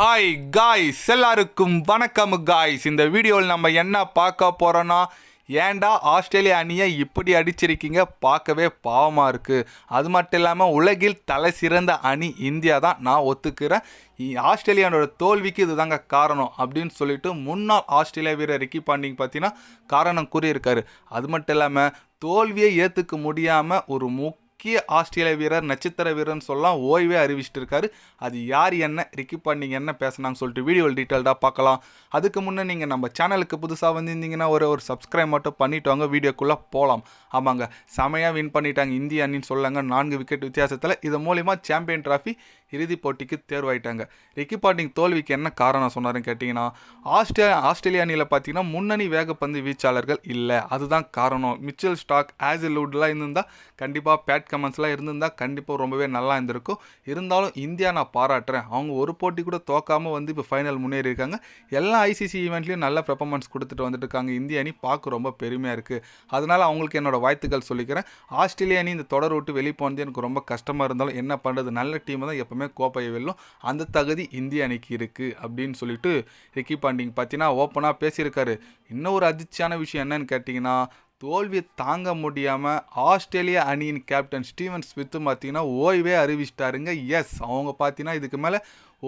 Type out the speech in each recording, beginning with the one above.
Hi guys எல்லாருக்கும் வணக்கம் guys இந்த வீடியோவில் நம்ம என்ன பார்க்க போகிறோன்னா ஏன்டா ஆஸ்திரேலியா அணியை இப்படி அடிச்சிருக்கீங்க? பார்க்கவே பாவமாக இருக்குது அது மட்டும் இல்லாமல் உலகில் தலை சிறந்த அணி இந்தியா தான் நான் ஒத்துக்கிறேன். ஆஸ்திரேலியானோட தோல்விக்கு இதுதாங்க காரணம் அப்படின்னு சொல்லிட்டு முன்னாள் ஆஸ்திரேலியா வீரர் ரிக்கி பாண்டிங் பார்த்தீங்கன்னா காரணம் கூறியிருக்காரு. அது மட்டும் இல்லாமல் தோல்வியை ஏற்றுக்க முடியாமல் ஒரு முக்கிய ஆஸ்திரேலிய வீரர் நட்சத்திர வீரர்னு சொல்லலாம் ஓய்வே அறிவிச்சிட்டு இருக்காரு அது யார் என்ன ரிக்கி பாண்டிங் என்ன பேசுனாங்க சொல்லிட்டு வீடியோவில் டீட்டெயில்டாக பார்க்கலாம். அதுக்கு முன்னே நீங்கள் நம்ம சேனலுக்கு புதுசாக வந்திருந்தீங்கன்னா ஒரு ஒரு சப்ஸ்கிரைப் மட்டும் பண்ணிட்டு வாங்க வீடியோக்குள்ளே போகலாம் ஆமாங்க செமையாக வின் பண்ணிட்டாங்க இந்திய அணின்னு சொல்லாங்க நான்கு விக்கெட் வித்தியாசத்தில். இது மூலிமா சாம்பியன் ட்ராஃபி இறுதிப் போட்டிக்கு தேர்வாயிட்டாங்க. ரிக்கி பாண்டிங் தோல்விக்கு என்ன காரணம் சொன்னாருன்னு கேட்டிங்கன்னா ஆஸ்திரே ஆஸ்திரேலியா அணியில் பார்த்தீங்கன்னா முன்னணி வேகப்பந்து வீச்சாளர்கள் இல்லை. அதுதான் காரணம். மிச்சல் ஸ்டாக் ஆசில்வுட்லாம் இருந்திருந்தால் கண்டிப்பாக பேட் கமெண்ட்ஸ்லாம் இருந்திருந்தால் கண்டிப்பாக ரொம்பவே நல்லா இருந்திருக்கும். இருந்தாலும் இந்தியா நான் பாராட்டுறேன். அவங்க ஒரு போட்டி கூட தோக்காமல் வந்து இப்போ ஃபைனல் முன்னேறி இருக்காங்க எல்லா ஐசிசி ஈவெண்ட்லேயும் நல்ல பெர்ஃபார்மன்ஸ் கொடுத்துட்டு வந்துட்டு இருக்காங்க இந்திய அணி பார்க்க ரொம்ப பெருமையாக இருக்குது அதனால் அவங்களுக்கு என்னோடய வாழ்த்துக்கள் சொல்லிக்கிறேன். ஆஸ்திரேலிய அணி இந்த தொடர் விட்டு வெளியே போனது எனக்கு ரொம்ப கஷ்டமாக இருந்தாலும் என்ன பண்ணுறது நல்ல டீம் தான் எப்போவுமே கோப்பையை வெல்லும். அந்த தகுதி இந்திய அணிக்கு இருக்குது அப்படின்னு சொல்லிட்டு ரிக்கி பாண்டிங் பார்த்தீங்கன்னா ஓப்பனாக பேசியிருக்காரு. இன்னும் ஒரு அதிர்ச்சியான விஷயம் என்னன்னு கேட்டிங்கன்னா தோல்வியை தாங்க முடியாமல் ஆஸ்திரேலியா அணியின் கேப்டன் ஸ்டீவன் ஸ்மித்து பார்த்தீங்கன்னா ஓய்வே அறிவிச்சிட்டாருங்க. எஸ் அவங்க பார்த்தீங்கன்னா இதுக்கு மேலே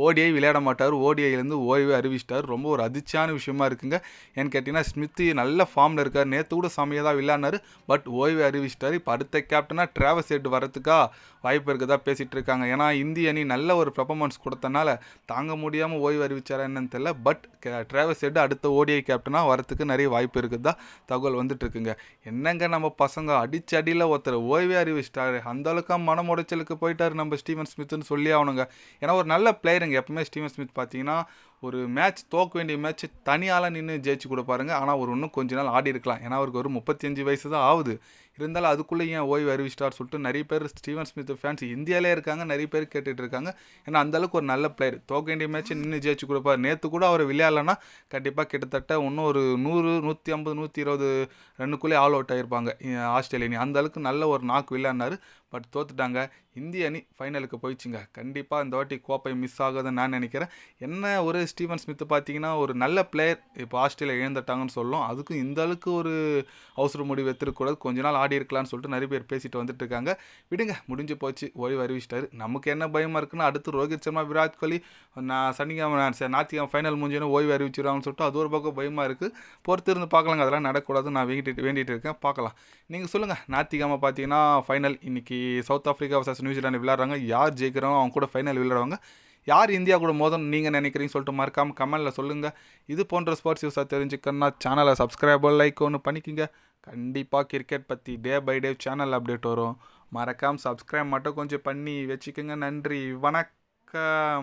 ஓடிஐ விளையாட மாட்டார். ஓடிஐலேருந்து ஓய்வை அறிவிச்சிட்டார். ரொம்ப ஒரு அதிர்ச்சியான விஷயமா இருக்குங்க. ஏன்னு கேட்டிங்கன்னா ஸ்மித்து நல்ல ஃபார்மில் இருக்கார். நேற்று கூட சமையல் தான் விளையாடினார். பட் ஓய்வு அறிவிச்சிட்டார். இப்போ அடுத்த கேப்டனாக ட்ராவல்ஸ் ஹெட் வரதுக்கா வாய்ப்பு இருக்குதா பேசிகிட்டு இருக்காங்க. ஏன்னா இந்திய அணி நல்ல ஒரு பெர்ஃபார்மன்ஸ் கொடுத்தனால தாங்க முடியாமல் ஓய்வு அறிவிச்சாரா என்னன்னு தெரியல. பட் ட்ராவல்ஸ் ஹெட் அடுத்த ஓடிஐ கேப்டனாக வரத்துக்கு நிறைய வாய்ப்பு இருக்குதா தகவல் வந்துட்டு இருக்குங்க. என்னங்க நம்ம பசங்க? அடிச்சடியில் ஒருத்தர் ஓய்வே அறிவிச்சிட்டாரு. அந்த அளவுக்கு உடைச்சலுக்கு போயிட்டார் நம்ம ஸ்டீவன் ஸ்மித்னு சொல்லி ஆகணுங்க. ஏன்னா ஒரு நல்ல பிளேயர் பிளேயருங்க எப்பவுமே ஸ்டீவன் ஸ்மித் பார்த்தீங்கன்னா ஒரு மேட்ச் தோக்க வேண்டிய மேட்ச் தனியால் நின்று ஜெயிச்சு கொடுப்பாருங்க ஆனால் ஒரு இன்னும் கொஞ்ச நாள் ஆடி இருக்கலாம். ஏன்னா அவருக்கு ஒரு முப்பத்தஞ்சு வயசு தான் ஆகுது. இருந்தாலும் அதுக்குள்ளே ஏன் ஓய்வு அறிவிச்சிட்டார் சொல்லிட்டு நிறைய பேர் ஸ்டீவன் ஸ்மித் ஃபேன்ஸ் இந்தியாவிலே இருக்காங்க. நிறைய பேர் கேட்டுட்டு இருக்காங்க. ஏன்னா அந்தளவுக்கு ஒரு நல்ல பிளேயர் தோக்க வேண்டிய மேட்ச் நின்று ஜெயிச்சு கொடுப்பார் நேற்று கூட அவர் விளையாடலன்னா கண்டிப்பாக கிட்டத்தட்ட இன்னும் ஒரு நூறு நூற்றி ஐம்பது நூற்றி இருபது ரன்னுக்குள்ளே ஆல் அவுட் ஆகிருப்பாங்க அஹ் அந்த அளவுக்கு நல்ல ஒரு நாக்கு விளையாடினார். பட் தோத்துட்டாங்க. இந்திய அணி ஃபைனலுக்கு போயிடுச்சுங்க. கண்டிப்பாக இந்த வாட்டி கோப்பை மிஸ் ஆகுதுன்னு நான் நினைக்கிறேன். என்ன ஒரு ஸ்டீவன் ஸ்மித் பார்த்தீங்கன்னா ஒரு நல்ல பிளேயர் இப்போ ஆஸ்திரேலியா இழந்துட்டாங்கன்னு சொல்லும். அதுக்கும் இந்த அளவுக்கு ஒரு அவசர முடிவு எடுத்துருக்கூடாது கொஞ்ச நாள் ஆடி இருக்கலாம்னு சொல்லிட்டு நிறைய பேர் பேசிட்டு வந்துட்டு இருக்காங்க. விடுங்க முடிஞ்சு போச்சு. ஓய்வு அறிவிச்சிட்டாரு. நமக்கு என்ன பயமாக இருக்குன்னா அடுத்து ரோஹித் சர்மா விராட் கோலி நான் சனிக்கிழமை நான் ஞாயிற்றுக்கிழமை ஃபைனல் முடிஞ்சோன்னு ஓய்வு அறிவிச்சிருவாங்கன்னு சொல்லிட்டு அது ஒரு பக்கம் பயமாக இருக்குது பொறுத்து இருந்து பார்க்கலாங்க. அதெல்லாம் நடக்கூடாது நான் வேண்டிட்டு வேண்டிட்டு இருக்கேன். பார்க்கலாம். நீங்கள் சொல்லுங்கள் ஞாயிற்றுக்கிழமை பார்த்தீங்கன்னா ஃபைனல் இன்னைக்கு சவுத் ஆஃப்ரிக்கா வர்சஸ் நியூசிலாண்டு விளையாடுறாங்க. யார் ஜெயிக்கிறவங்க அவங்க கூட ஃபைனல் விளையாடுவாங்க. யார் இந்தியா கூட மோதணும் நீங்கள் நினைக்கிறீங்க சொல்லிட்டு மறக்காமல் கமெண்டில் சொல்லுங்கள் இது போன்ற ஸ்போர்ட்ஸ் யூஸாக தெரிஞ்சுக்கணும்னா சேனலை சப்ஸ்கிரைபர் லைக் ஒன்று பண்ணிக்கோங்க. கண்டிப்பாக கிரிக்கெட் பற்றி day by day channel update வரும். மறக்காமல் சப்ஸ்கிரைப் மட்டும் கொஞ்சம் பண்ணி வச்சுக்கோங்க. நன்றி. வணக்கம்.